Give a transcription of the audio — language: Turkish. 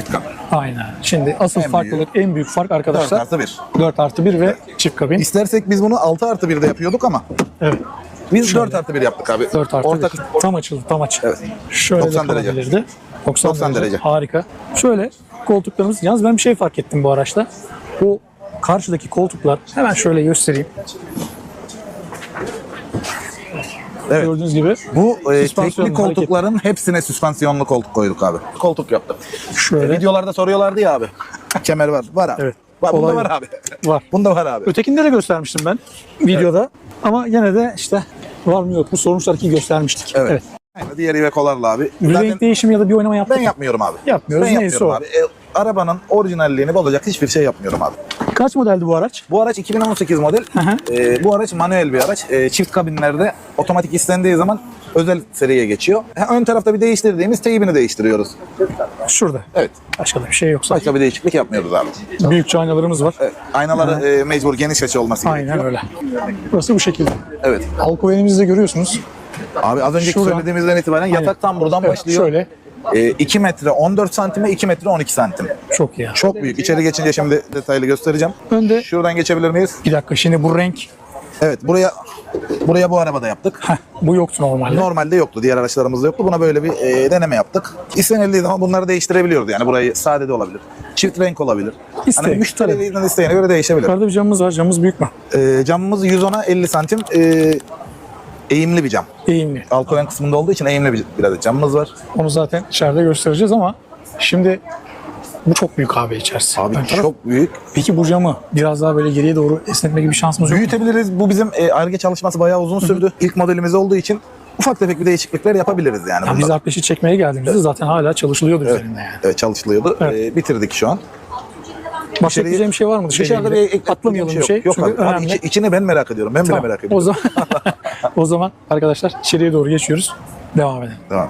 çift kabin. Aynen. Şimdi asıl En farklılık, en büyük fark 4 arkadaşlar artı 1. 4 artı 1 ve çift kabin. İstersek biz bunu 6 artı 1'de yapıyorduk ama Evet. biz 4 artı 1 yaptık abi. 4 artı Orta 1. Tam açıldı, tam açı. Evet. Şöyle 90 de derece. kalabilirdi. 90, 90 derece. derece. Harika. Şöyle koltuklarımız. Yalnız ben bir şey fark ettim bu araçta. Bu karşıdaki koltuklar hemen şöyle göstereyim. Evet. Gördüğünüz gibi Bu e, tekli koltukların hepsine süspansiyonlu koltuk koyduk abi. Koltuk yaptık. şöyle Videolarda soruyorlardı ya abi. Kemer var. Var abi. Evet. Var, bunda var abi. var. Bunda var abi. Ötekinde de göstermiştim ben videoda. Ama gene de işte var mı yok mu sormuşlar ki göstermiştik. Evet. Aynı diğer Iveco'larla abi. Bir Zaten renk değişimi ya da bir oynama yaptık. ben yapmıyorum abi. Yapmıyoruz, Ben neyse yapmıyorum o. abi. E, arabanın orijinalliğini bozacak hiçbir şey yapmıyorum abi. Kaç modeldi bu araç? Bu araç 2018 model. hı. E, bu araç manuel bir araç. E, çift kabinlerde otomatik istendiği zaman özel seriye geçiyor. Ha, ön tarafta bir değiştirdiğimiz teybini değiştiriyoruz. Şurada. Evet. Başka da bir şey yoksa. Başka bir değişiklik yapmıyoruz abi. Büyükçe aynalarımız var. Evet. Aynaları e, mecbur geniş açı olması Aynen gerekiyor. öyle. Burası bu şekilde. Evet. Alkovenimizi de görüyorsunuz. Abi az önceki Şuradan. söylediğimizden itibaren yatak tam buradan Evet, başlıyor. Şöyle. E, 2 metre 14 santime 2 metre 12 santim. Çok iyi. Çok büyük. İçeri geçince şimdi detaylı göstereceğim. Önde Şuradan geçebilir miyiz? bir dakika şimdi bu renk Evet buraya buraya bu arabada yaptık. heh, bu yoktu normalde. Normalde yoktu. Diğer araçlarımızda yoktu. Buna böyle bir e, deneme yaptık. İstenildiği zaman bunları değiştirebiliyoruz. Yani burayı sade de olabilir. Çift renk olabilir. İsteğe, Hani müşterinin isteğine göre değişebilir. Yukarıda bir camımız var. Camımız büyük mü? E, camımız 110'a 50 santim e, eğimli bir cam. Eğimli. Alkoven kısmında olduğu için eğimli bir, bir adet camımız var. Onu zaten içeride göstereceğiz ama şimdi bu çok büyük abi içerisi. Abi Ön taraf. çok büyük. Peki bu camı biraz daha böyle geriye doğru esnetme gibi şansımız yok mu? Büyütebiliriz. Bu bizim e, ARGE çalışması bayağı uzun sürdü. İlk modelimiz olduğu için ufak tefek bir değişiklikler yapabiliriz yani. Ya biz arkadaşı çekmeye geldiğimizde zaten hala çalışılıyordu üzerinde yani. Evet çalışılıyordu. Evet. E, bitirdik şu an. Ekleyeceğim bir şey var mı Dışarıda bir ek- Atlamayalım bir yok. şey. Yok çünkü abi. abi içi- içini ben merak ediyorum. Ben bile Tamam. merak O ediyorum. zaman, o zaman arkadaşlar içeriye doğru geçiyoruz. Devam edelim. Tamam.